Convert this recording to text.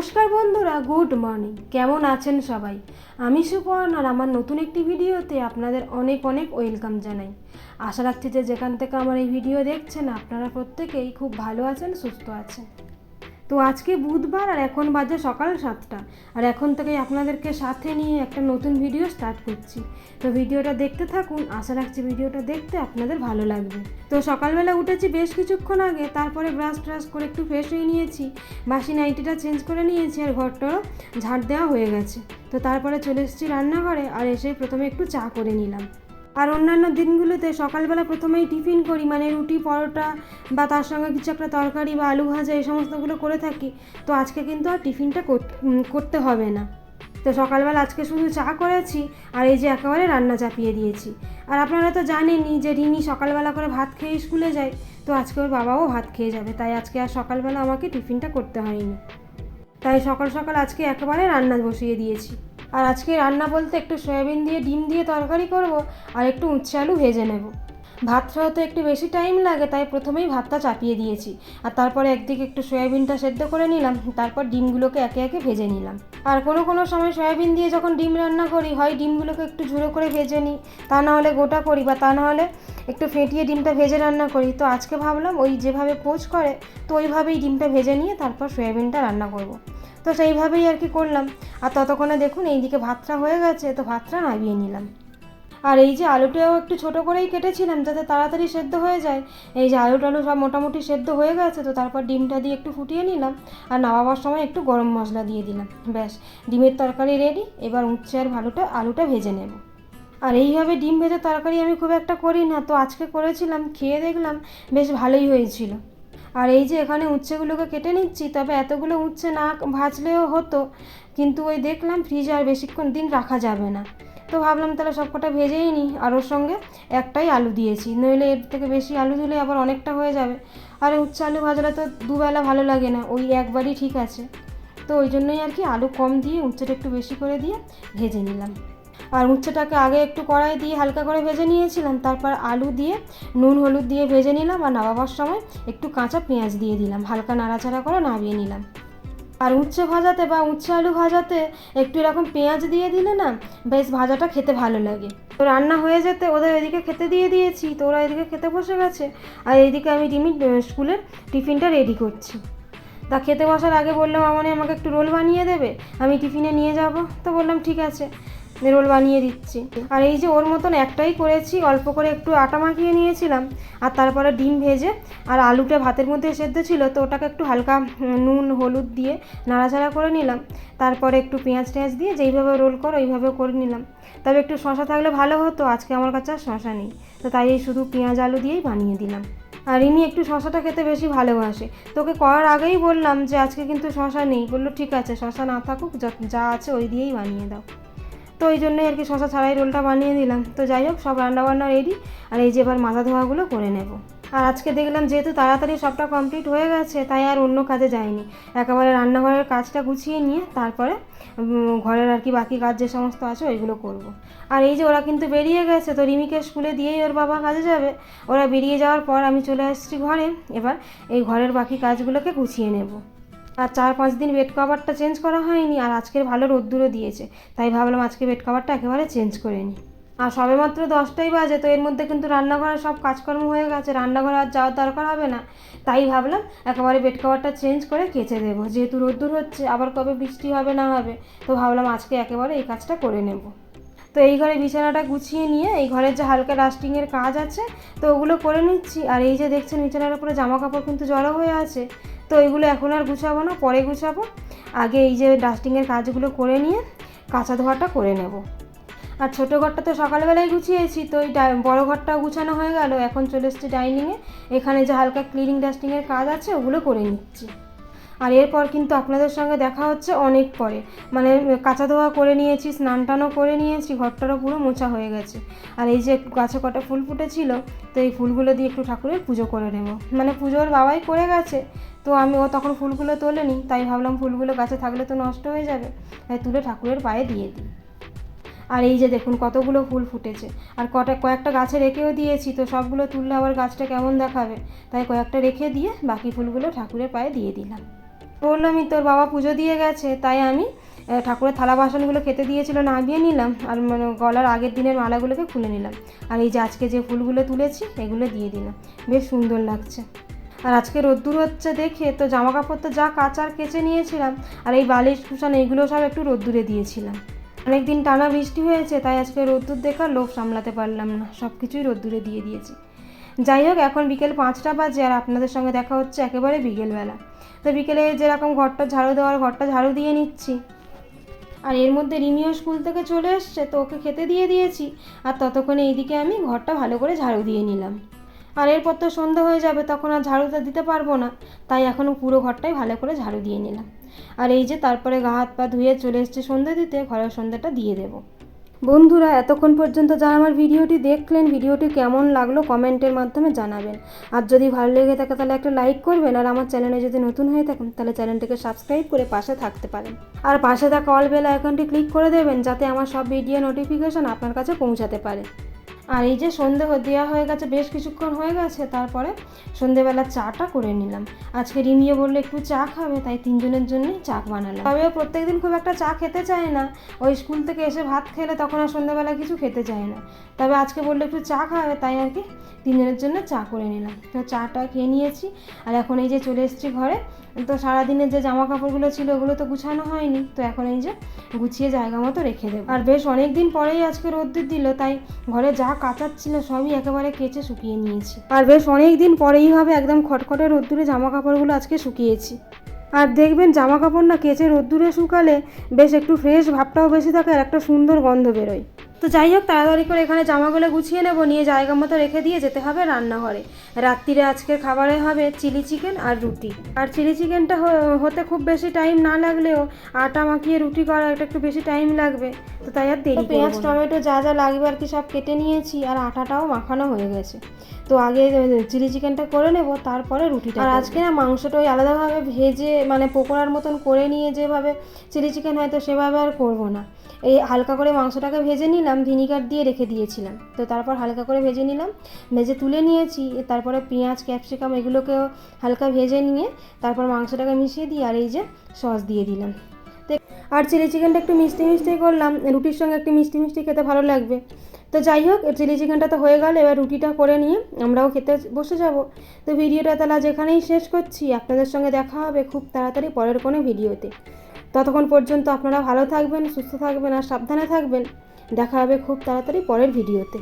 নমস্কার বন্ধুরা, good morning. কেমন আছেন সবাই? আমি সুপর্ণ আর আমার নতুন একটি ভিডিওতে আপনাদের অনেক অনেক ওয়েলকাম জানাই। আশা রাখছি যে যেখান থেকে আমার এই ভিডিও দেখছেন, আপনারা প্রত্যেকেই খুব ভালো আছেন, সুস্থ আছেন। তো আজকে বুধবার আর এখন বাজে সকাল সাতটা। আর এখন থেকেই আপনাদেরকে সাথে নিয়ে একটা নতুন ভিডিও স্টার্ট করছি। তো ভিডিওটা দেখতে থাকুন, আশা রাখছি ভিডিওটা দেখতে আপনাদের ভালো লাগবে। তো সকালবেলা উঠেছি বেশ কিছুক্ষণ আগে, তারপরে ব্রাশ ট্রাশ করে একটু ফ্রেশ হয়ে নিয়েছি। বাসি নাইটিটা চেঞ্জ করে নিয়েছি আর ঘরটারও ঝাড় দেওয়া হয়ে গেছে। তো তারপরে চলে এসেছি রান্নাঘরে, আর এসে প্রথমে একটু চা করে নিলাম। আর অন্যান্য দিনগুলোতে সকালবেলা প্রথমেই টিফিন করি মানে রুটি, পরোটা বা তার সঙ্গে কিছু একটা তরকারি বা আলু ভাজা, এই সমস্তগুলো করে থাকি। তো আজকে কিন্তু আর টিফিনটা করতে হবে না। তো সকালবেলা আজকে শুধু চা করেছি আর এই যে একেবারে রান্না চাপিয়ে দিয়েছি। আর আপনারা তো জানেনই যে রিনি সকালবেলা করে ভাত খেয়ে স্কুলে যায়, তো আজকে ওর বাবাও ভাত খেয়ে যাবে, তাই আজকে আর সকালবেলা আমাকে টিফিনটা করতে হয়নি। তাই সকাল সকাল আজকে একেবারে রান্না বসিয়ে দিয়েছি। আর আজকে রান্না বলতে একটু সয়াবিন দিয়ে, ডিম দিয়ে তরকারি করব আর একটু উচ্ছে আলু ভেজে নেব। ভাতটা হতে একটু বেশি টাইম লাগে, তাই প্রথমেই ভাতটা চাপিয়ে দিয়েছি। আর তারপরে একদিকে একটু সয়াবিনটা সেদ্ধ করে নিলাম, তারপর ডিমগুলোকে একে একে ভেজে নিলাম। আর কোনো কোনো সময় সয়াবিন দিয়ে যখন ডিম রান্না করি, হয় ডিমগুলোকে একটু ঝুড়ো করে ভেজে নিই, তা না হলে গোটা করি বা তা না হলে একটু ফেটিয়ে ডিমটা ভেজে রান্না করি। তো আজকে ভাবলাম ওই যেভাবে পোচ করে, তো ওইভাবেই ডিমটা ভেজে নিয়ে তারপর সয়াবিনটা রান্না করব। তো সেইভাবেই আর কি করলাম। আর ততক্ষণে দেখুন, এইদিকে ভাতটা হয়ে গেছে, তো ভাতটা নামিয়ে নিলাম। আর এই যে আলুটাও একটু ছোট করেই কেটেছিলাম, যাতে তাড়াতাড়ি সেদ্ধ হয়ে যায়। এই যে আলু টালু সব মোটামুটি সেদ্ধ হয়ে গেছে, তো তারপর ডিমটা দিয়ে একটু ফুটিয়ে নিলাম। আর নামাবার সময় একটু গরম মশলা দিয়ে দিলাম। ব্যাস, ডিমের তরকারি রেডি এবার উচ্ছে আর ভালোটা, আলুটা ভেজে নেব। আর এইভাবে ডিম ভেজে তরকারি আমি খুব একটা করি না, তো আজকে করেছিলাম, খেয়ে দেখলাম, বেশ ভালোই হয়েছিল। আর এই যে এখানে উচ্ছেগুলোকে কেটে নিচ্ছি, তবে এতগুলো উচ্ছে না ভাজলেও হতো। কিন্তু ওই দেখলাম ফ্রিজে আর বেশিক্ষণ দিন রাখা যাবে না। তো ভাবলাম তাহলে সবকটা ভেজেই নিই। আর ওর সঙ্গে একটাই আলু দিয়েছি। নইলে এর থেকে বেশি আলু দিলে আবার অনেকটা হয়ে যাবে। আর উচ্ছে আলু ভাজলে তো দুবেলা ভালো লাগে না, ওই একবারই ঠিক আছে। তো ওই জন্যই আর কি আলু কম দিয়ে উচ্ছেটা একটু বেশি করে দিয়ে ভেজে নিলাম। আর উচ্ছেটাকে আগে একটু কড়াই দিয়ে হালকা করে ভেজে নিয়েছিলাম, তারপর আলু দিয়ে, নুন, হলুদ দিয়ে ভেজে নিলাম আর নামাবার সময় একটু কাঁচা পেঁয়াজ দিয়ে দিলাম, হালকা নাড়াচাড়া করে নামিয়ে নিলাম। আর উচ্ছে ভাজাতে বা উচ্ছে আলু ভাজাতে একটু এরকম পেঁয়াজ দিয়ে দিলে না বেশ ভাজাটা খেতে ভালো লাগে। তো রান্না হয়ে যেতে ওদের এদিকে খেতে দিয়ে দিয়েছি, তো ওরা এদিকে খেতে বসে গেছে আর এইদিকে আমি রিমি স্কুলের টিফিনটা রেডি করছি। তা খেতে বসার আগে বললাম মামনি আমাকে একটু রোল বানিয়ে দেবে, আমি টিফিনে নিয়ে যাব। তো বললাম, ঠিক আছে। রোল বানিয়ে দিচ্ছি। আর এই যে ওর মতন একটাই করেছি, অল্প করে একটু আটা মাখিয়ে নিয়েছিলাম, আর তারপরে ডিম ভেজে, আর আলুটা ভাতের মধ্যে সেদ্ধ ছিল, তো ওটাকে একটু হালকা নুন, হলুদ দিয়ে নাড়াচাড়া করে নিলাম। তারপরে একটু পেঁয়াজ টেঁয়াজ দিয়ে যেইভাবে রোল করো ওইভাবে করে নিলাম। তবে একটু শশা থাকলে ভালো হতো, আজকে আমার কাছে আর শশা নেই। তো তাই এই শুধু পেঁয়াজ আলু দিয়েই বানিয়ে দিলাম। আর ইনি একটু শশাটা খেতে বেশি ভালোবাসে। তোকে করার আগেই বললাম যে, আজকে কিন্তু শশা নেই। বলল, ঠিক আছে, শশা না থাকুক, যা- যা আছে ওই দিয়েই বানিয়ে দাও। তো ওই জন্যই আর কি শশা ছাড়াই রোলটা বানিয়ে দিলাম। তো যাই হোক, সব রান্নাবান্না রেডি আর এই যে এবার মাথা ধোয়াগুলো করে নেব। আর আজকে দেখলাম যেহেতু তাড়াতাড়ি সবটা কমপ্লিট হয়ে গেছে, তাই আর অন্য কাজে যায়নি একেবারে রান্নাঘরের কাজটা গুছিয়ে নিয়ে তারপরে ঘরের আর কি বাকি কাজ যে সমস্ত আছে, ওইগুলো করব। আর এই যে ওরা কিন্তু বেরিয়ে গেছে, তো রিমিকে স্কুলে দিয়েই ওর বাবা কাজে যাবে। ওরা বেরিয়ে যাওয়ার পর আমি চলে আসছি ঘরে। এবার এই ঘরের বাকি কাজগুলোকে গুছিয়ে নেব। আর চার পাঁচ দিন বেড কভারটা চেঞ্জ করা হয়নি আর আজকের ভালো রোদ্দুরও দিয়েছে। তাই ভাবলাম আজকে বেড কভারটা একেবারে চেঞ্জ করে নিই। আর সবে মাত্র দশটাই বাজে, তো এর মধ্যে কিন্তু রান্নাঘরের সব কাজকর্ম হয়ে গেছে, রান্নাঘরে আর যাওয়ার দরকার হবে না। তাই ভাবলাম একেবারে বেড কভারটা চেঞ্জ করে কেচে দেবো। যেহেতু রোদ্দুর হচ্ছে, আবার কবে বৃষ্টি হবে না হবে, তো ভাবলাম আজকে একেবারে এই কাজটা করে নেব। তো এই ঘরে বিছানাটা গুছিয়ে নিয়ে, এই ঘরের যে হালকা ডাস্টিংয়ের কাজ আছে, তো ওগুলো করে নিচ্ছি। আর এই যে দেখছেন বিছানার উপরে জামা কাপড় কিন্তু জড়ো হয়ে আছে। তো এগুলো এখন আর গুছাবো না, পরে গুছাবো। আগে এই যে ডাস্টিংয়ের কাজগুলো করে নিয়ে কাঁচা ধোয়াটা করে নেব। আর ছোটো ঘরটা তো সকালবেলায় গুছিয়েছি, তো ওই বড়ো বড় ঘরটাও গুছানো হয়ে গেল। এখন চলে এসেছি ডাইনিংয়ে এখানে যে হালকা ক্লিনিং ডাস্টিংয়ের কাজ আছে, ওগুলো করে নিচ্ছি। আর এরপর কিন্তু আপনাদের সঙ্গে দেখা হচ্ছে অনেক পরে। মানে কাঁচা ধোয়া করে নিয়েছি, স্নান টানও করে নিয়েছি, ঘরটারও পুরো মোছা হয়ে গেছে। আর এই যে গাছে কটা ফুল ফুটেছিল, তো এই ফুলগুলো দিয়ে একটু ঠাকুরের পুজো করে নেব। মানে পুজোর বাবাই করে গেছে, তো আমি ও তখন ফুলগুলো তোলেনি, তাই ভাবলাম ফুলগুলো গাছে থাকলে তো নষ্ট হয়ে যাবে, তাই তুলে ঠাকুরের পায়ে দিয়ে দিই। আর এই যে দেখুন কতগুলো ফুল ফুটেছে, আর কটা, কয়েকটা গাছে রেখেও দিয়েছি, তো সবগুলো তুললে আবার গাছটা কেমন দেখাবে? তাই কয়েকটা রেখে দিয়ে বাকি ফুলগুলো ঠাকুরের পায়ে দিয়ে দিলাম। বললামই তোর বাবা পুজো দিয়ে গেছে, তাই আমি ঠাকুরের থালা বাসনগুলো খেতে দিয়েছিল, নামিয়ে নিলাম, আর মানে গলার আগের দিনের মালাগুলোকে খুলে নিলাম। আর এই যে আজকে যে ফুলগুলো তুলেছি, এগুলো দিয়ে দিলাম। বেশ সুন্দর লাগছে। আর আজকে রোদ্দুর হচ্ছে দেখে, তো জামা কাপড় তো যা কাচার কেচে নিয়েছিলাম, আর এই বালিশ কুশান এইগুলো সব একটু রোদ্দুরে দিয়েছিলাম। অনেক দিন টানা বৃষ্টি হয়েছে, তাই আজকে রোদ্দুর দেখার লোভ সামলাতে পারলাম না সব কিছুই রোদ্দুরে দিয়ে দিয়েছি। যাই হোক, এখন বিকেল পাঁচটা বাজে আর আপনাদের সঙ্গে দেখা হচ্ছে একেবারে বিকেলবেলা। তো বিকেলে যেরকম ঘরটা ঝাড়ু দেওয়ার ঘরটা ঝাড়ু দিয়ে নিচ্ছি। আর এর মধ্যে রিমিও স্কুল থেকে চলে এসছে, তো ওকে খেতে দিয়ে দিয়েছি। আর ততক্ষণে এইদিকে আমি ঘরটা ভালো করে ঝাড়ু দিয়ে নিলাম। আর এরপর তো সন্ধ্যা হয়ে যাবে, তখন আর ঝাড়ুটা দিতে পারব না। তাই এখনও পুরো ঘরটাই ভালো করে ঝাড়ু দিয়ে নিলাম। আর এই যে তারপরে গা হাত পা ধুয়ে চলে এসছে সন্ধ্যা দিতে, ঘরের সন্ধ্যাটা দিয়ে দেবো। বন্ধুরা, এতক্ষণ পর্যন্ত যারা আমার ভিডিওটি দেখলেন, ভিডিওটি কেমন লাগল কমেন্টের মাধ্যমে জানাবেন। আর যদি ভালো লেগে থাকে, তাহলে একটা লাইক করবেন। আর আমার চ্যানেলে যদি নতুন হয়ে থাকেন, তাহলে চ্যানেলটিকে সাবস্ক্রাইব করে পাশে থাকতে পারেন। আর পাশে থাকা অল বেল আইকনটি ক্লিক করে দেবেন, যাতে আমার সব ভিডিও নোটিফিকেশন আপনার কাছে পৌঁছাতে পারে। আর এই যে সন্ধে দেওয়া হয়ে গেছে, বেশ কিছুক্ষণ হয়ে গেছে, তারপরে সন্ধেবেলা চাটা করে নিলাম। আজকে রিমিও বলল একটু চা খাবে, তাই তিনজনের জন্যই চা বানালাম। তবে ও প্রত্যেকদিন খুব একটা চা খেতে চায় না। ওই স্কুল থেকে এসে ভাত খেলে তখন আর সন্ধ্যেবেলা কিছু খেতে চায় না। তবে আজকে বলল একটু চা খাবে, তাই আর কি তিনজনের জন্য চা করে নিলাম। তো চাটা খেয়ে নিয়েছি। আর এখন এই যে চলে এসেছি ঘরে। তো সারাদিনের যে জামা কাপড়গুলো ছিল ওগুলো তো গুছানো হয়নি। তো এখন এই যে গুছিয়ে জায়গা মতো রেখে দেবো। আর বেশ অনেক দিন পরেই আজকে রোদ্দুর দিল, তাই ঘরে যা কাচার ছিল সবই একেবারে কেচে শুকিয়ে নিয়েছি। আর বেশ অনেক দিন পরেই হবে, একদম খটখটে রোদ্দুরে জামা কাপড়গুলো আজকে শুকিয়েছি। আর দেখবেন জামা কাপড় না কেচে রোদ্দুরে শুকালে বেশ একটু ফ্রেশ ভাবটাও বেশি থাকে আর একটা সুন্দর গন্ধ বেরোয়। তো যাই হোক তাড়াতাড়ি করে এখানে জামাগুলো গুছিয়ে নেব নিয়ে জায়গা মতো রেখে দিয়ে যেতে হবে রান্নাঘরে। রাত্রিরে আজকের খাবারে হবে চিলি চিকেন আর রুটি। আর চিলি চিকেনটা হতে খুব বেশি টাইম না লাগলেও আটা মাখিয়ে রুটি করা এটা একটু বেশি টাইম লাগবে। তো তাই আর দেরি পেঁয়াজ টমেটো যা যা লাগবে আর কি সব কেটে নিয়েছি আর আটাটাও মাখানো হয়ে গেছে। তো আগে চিলি চিকেনটা করে নেব তারপরে রুটিটা আর আজকে না মাংসটা ওই আলাদাভাবে ভেজে মানে পকোড়ার মতন করে নিয়ে যেভাবে চিলি চিকেন হয় তো সেভাবে আর করব না। এই হালকা করে মাংসটাকে ভেজে নিলাম ভিনিগার দিয়ে রেখে দিয়েছিলাম। তো তারপর হালকা করে ভেজে নিলাম। ভেজে তুলে নিয়েছি, তারপরে পেঁয়াজ, ক্যাপসিকাম এগুলোকেও হালকা ভেজে নিয়ে তারপর মাংসটাকে মিশিয়ে দিই আর এই যে সস দিয়ে দিলাম। আর চিলি চিকেনটা একটু মিষ্টি মিষ্টি করলাম। রুটির সঙ্গে একটু মিষ্টি মিষ্টি খেতে ভালো লাগবে। তো যাই হোক, চিলি চিকেনটা তো হয়ে গেল। এবার রুটিটা করে নিয়ে আমরাও খেতে বসে যাব। তো ভিডিওটা তাহলে আজ এখানেই শেষ করছি। আপনাদের সঙ্গে দেখা হবে খুব তাড়াতাড়ি পরের কোনো ভিডিওতে। ততক্ষণ পর্যন্ত আপনারা ভালো থাকবেন, সুস্থ থাকবেন আর সাবধানে থাকবেন। দেখা হবে খুব তাড়াতাড়ি পরের ভিডিওতে।